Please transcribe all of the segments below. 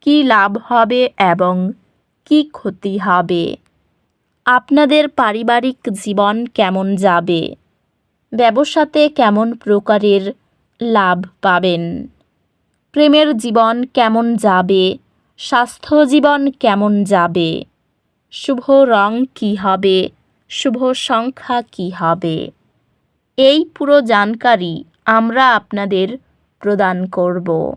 কী লাভ হবে এবং কী ক্ষতি হবে? আপনাদের পারিবারিক জীবন কেমন যাবে? ব্যবসাতে কেমন প্রকারের লাভ পাবেন? প্রেমের জীবন কেমন যাবে? স্বাস্থ্য জীবন কেমন যাবে? শুভ রং কী হবে? শুভ সংখ্যা কী হবে? এই পুরো জানকারি আমরা আপনাদের প্রদান করব।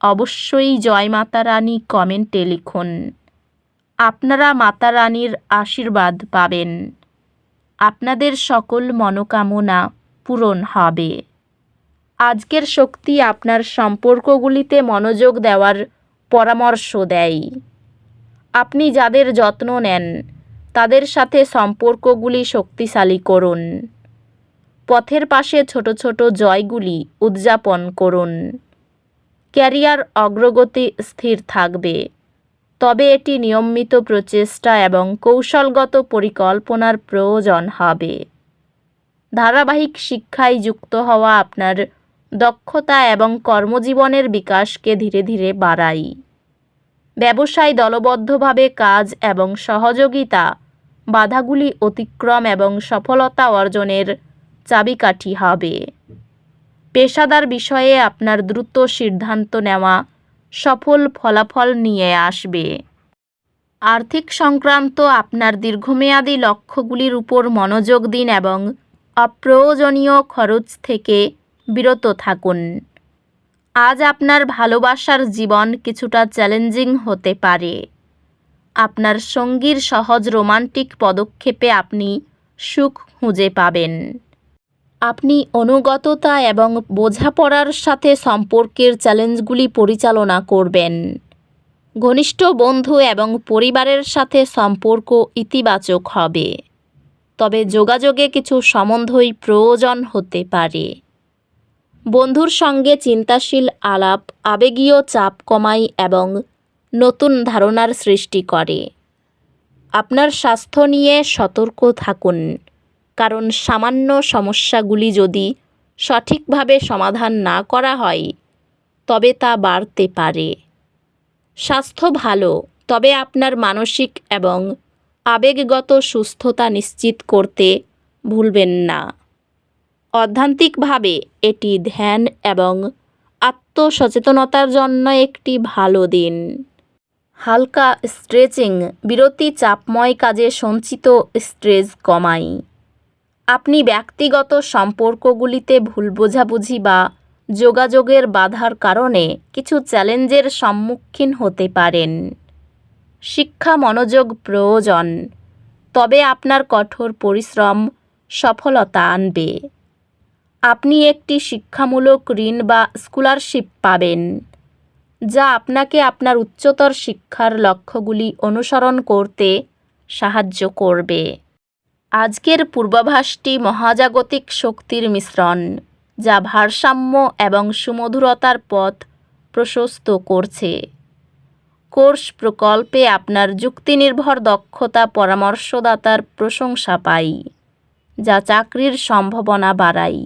অবশ্যই জয় মাতা রানী কমেন্টে লিখুন। আপনারা মাতা রানীর আশীর্বাদ পাবেন। আপনাদের সকল মনোকামনা পূরণ হবে। আজকের শক্তি আপনার সম্পর্কগুলিতে মনোযোগ দেওয়ার পরামর্শ দেয়। আপনি যাদের যত্ন নেন, তাদের সাথে সম্পর্কগুলি শক্তিশালী করুন। পথের পাশে ছোট ছোট জয়গুলি উদযাপন করুন। ক্যারিয়ার অগ্রগতি স্থির থাকবে। তবে এটি নিয়মিত প্রচেষ্টা এবং কৌশলগত পরিকল্পনার প্রয়োজন হবে। ধারাবাহিক শিক্ষায় যুক্ত হওয়া আপনার দক্ষতা এবং কর্মজীবনের বিকাশকে ধীরে ধীরে বাড়ায় ব্যবসায় দলবদ্ধভাবে কাজ এবং সহযোগিতা, বাধাগুলি অতিক্রম এবং সফলতা অর্জনের চাবিকাঠি হবে। পেশাদার বিষয়ে আপনার দ্রুত সিদ্ধান্ত নেওয়া সফল ফলাফল নিয়ে আসবে। আর্থিক সংক্রান্ত আপনার দীর্ঘমেয়াদী লক্ষ্যগুলির উপর মনোযোগ দিন এবং অপ্রয়োজনীয় খরচ থেকে বিরত থাকুন। আজ আপনার ভালোবাসার জীবন কিছুটা চ্যালেঞ্জিং হতে পারে। আপনার সঙ্গীর সহজ রোমান্টিক পদক্ষেপে আপনি সুখ খুঁজে পাবেন। আপনি অনুগততা এবং বোঝাপড়ার সাথে সম্পর্কের চ্যালেঞ্জগুলি পরিচালনা করবেন। ঘনিষ্ঠ বন্ধু এবং পরিবারের সাথে সম্পর্ক ইতিবাচক হবে। তবে যোগাযোগে কিছু সম্বন্ধই প্রয়োজন হতে পারে। বন্ধুর সঙ্গে চিন্তাশীল আলাপ, আবেগীয় চাপ কমায় এবং নতুন ধারণার সৃষ্টি করে। আপনার স্বাস্থ্য নিয়ে সতর্ক থাকুন। কারণ সামান্য সমস্যাগুলি যদি সঠিকভাবে সমাধান না করা হয়, তবে তা বাড়তে পারে। স্বাস্থ্য ভালো, তবে আপনার মানসিক এবং আবেগগত সুস্থতা নিশ্চিত করতে ভুলবেন না। অধ্যান্তিকভাবে, এটি ধ্যান এবং আত্মসচেতনতার জন্য একটি ভালো দিন। হালকা স্ট্রেচিং, বিরতি চাপময় কাজে সঞ্চিত স্ট্রেস কমায় আপনি ব্যক্তিগত সম্পর্কগুলিতে ভুল বোঝাবুঝি বা যোগাযোগের বাধার কারণে কিছু চ্যালেঞ্জের সম্মুখীন হতে পারেন। শিক্ষা মনোযোগ প্রয়োজন, তবে আপনার কঠোর পরিশ্রম সফলতা আনবে। আপনি একটি শিক্ষামূলক ঋণ বা স্কলারশিপ পাবেন, যা আপনাকে আপনার উচ্চতর শিক্ষার লক্ষ্যগুলি অনুসরণ করতে সাহায্য করবে। আজকের পূর্বাভাসটি মহাজাগতিক শক্তির মিশ্রণ, যা ভারসাম্য এবং সুমধুরতার পথ প্রশস্ত করছে। কোর্স প্রকল্পে আপনার যুক্তিনির্ভর দক্ষতা পরামর্শদাতার প্রশংসা পাই, যা চাকরির সম্ভাবনা বাড়ায়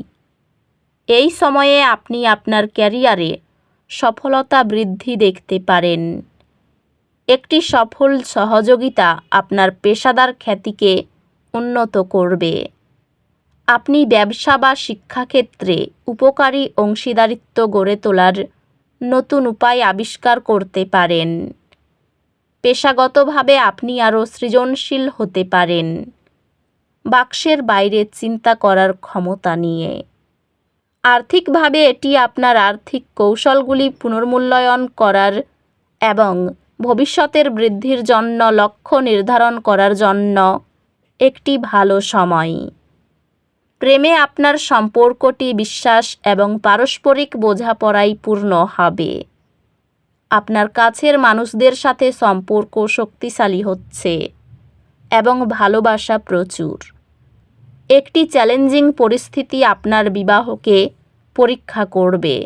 এই সময়ে আপনি আপনার ক্যারিয়ারে সফলতা বৃদ্ধি দেখতে পারেন। একটি সফল সহযোগিতা আপনার পেশাদার খ্যাতিকে উন্নত করবে। আপনি ব্যবসা বা শিক্ষাক্ষেত্রে উপকারী অংশীদারিত্ব গড়ে তোলার নতুন উপায় আবিষ্কার করতে পারেন। পেশাগতভাবে আপনি আরও সৃজনশীল হতে পারেন। বাক্সের বাইরে চিন্তা করার ক্ষমতা নিয়ে। আর্থিকভাবে এটি আপনার আর্থিক কৌশলগুলি পুনর্মূল্যায়ন করার এবং ভবিষ্যতের বৃদ্ধির জন্য লক্ষ্য নির্ধারণ করার জন্য একটি ভালো সময়। প্রেমে আপনার সম্পর্কটি বিশ্বাস এবং পারস্পরিক বোঝাপড়ায় পূর্ণ হবে। আপনার কাছের মানুষদের সাথে সম্পর্ক শক্তিশালী হচ্ছে এবং ভালোবাসা প্রচুর। একটি চ্যালেঞ্জিং পরিস্থিতি আপনার বিবাহকে পরীক্ষা করবে,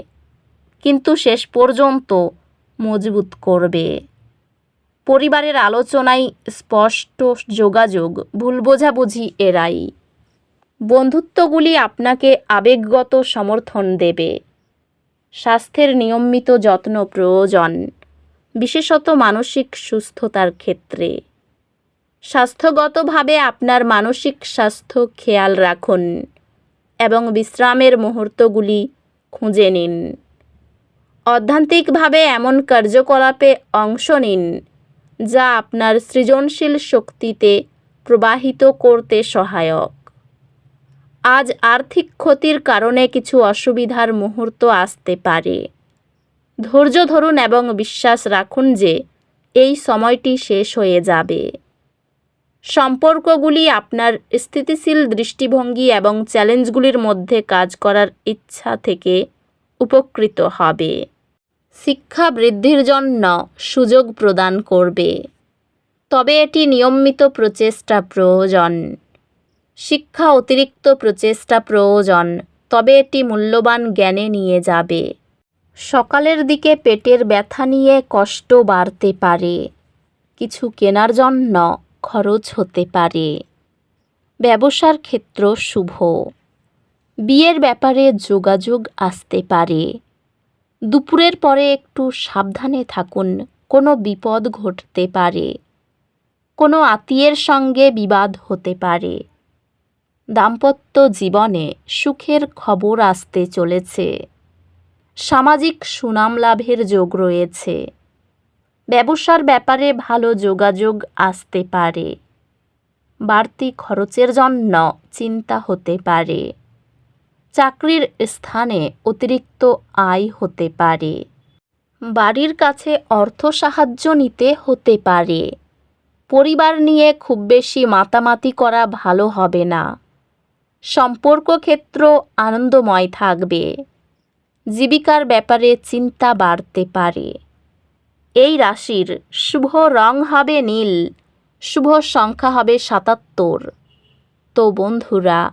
কিন্তু শেষ পর্যন্ত মজবুত করবে। পরিবারের আলোচনায় স্পষ্ট যোগাযোগ, ভুল বোঝাবুঝি এড়াই। বন্ধুত্বগুলি আপনাকে আবেগগত সমর্থন দেবে। স্বাস্থ্যের নিয়মিত যত্ন প্রয়োজন, বিশেষত মানসিক সুস্থতার ক্ষেত্রে। স্বাস্থ্যগতভাবে আপনার মানসিক স্বাস্থ্য খেয়াল রাখুন এবং বিশ্রামের মুহূর্তগুলি খুঁজে নিন। অধ্যান্তিকভাবে এমন কার্যকলাপে অংশ নিন যা আপনার সৃজনশীল শক্তিতে প্রবাহিত করতে সহায়ক। আজ আর্থিক ক্ষতির কারণে কিছু অসুবিধার মুহূর্ত আসতে পারে। ধৈর্য ধরুন এবং বিশ্বাস রাখুন যে এই সময়টি শেষ হয়ে যাবে। সম্পর্কগুলি আপনার স্থিতিশীল দৃষ্টিভঙ্গি এবং চ্যালেঞ্জগুলির মধ্যে কাজ করার ইচ্ছা থেকে উপকৃত হবে। শিক্ষা বৃদ্ধির জন্য সুযোগ প্রদান করবে। তবে এটি নিয়মিত প্রচেষ্টা প্রয়োজন। শিক্ষা অতিরিক্ত প্রচেষ্টা প্রয়োজন, তবে এটি মূল্যবান জ্ঞানে নিয়ে যাবে। সকালের দিকে পেটের ব্যথা নিয়ে কষ্ট বাড়তে পারে। কিছু কেনার জন্য খরচ হতে পারে। ব্যবসার ক্ষেত্র শুভ। বিয়ের ব্যাপারে যোগাযোগ আসতে পারে। দুপুরের পরে একটু সাবধানে থাকুন, কোনো বিপদ ঘটতে পারে। কোনো আত্মীয়ের সঙ্গে বিবাদ হতে পারে। দাম্পত্য জীবনে সুখের খবর আসতে চলেছে। সামাজিক সুনাম লাভের যোগ রয়েছে। ব্যবসার ব্যাপারে ভালো যোগাযোগ আসতে পারে। বাড়তি খরচের জন্য চিন্তা হতে পারে। চাকরির স্থানে অতিরিক্ত আয় হতে পারে। বাড়ির কাছে অর্থ সাহায্য নিতে হতে পারে। পরিবার নিয়ে খুব বেশি মাতামাতি করা ভালো হবে না। সম্পর্ক ক্ষেত্র আনন্দময় থাকবে। জীবিকার ব্যাপারে চিন্তা বাড়তে পারে। এই রাশির শুভ রং হবে নীল, শুভ সংখ্যা হবে সাতাত্তর। তো বন্ধুরা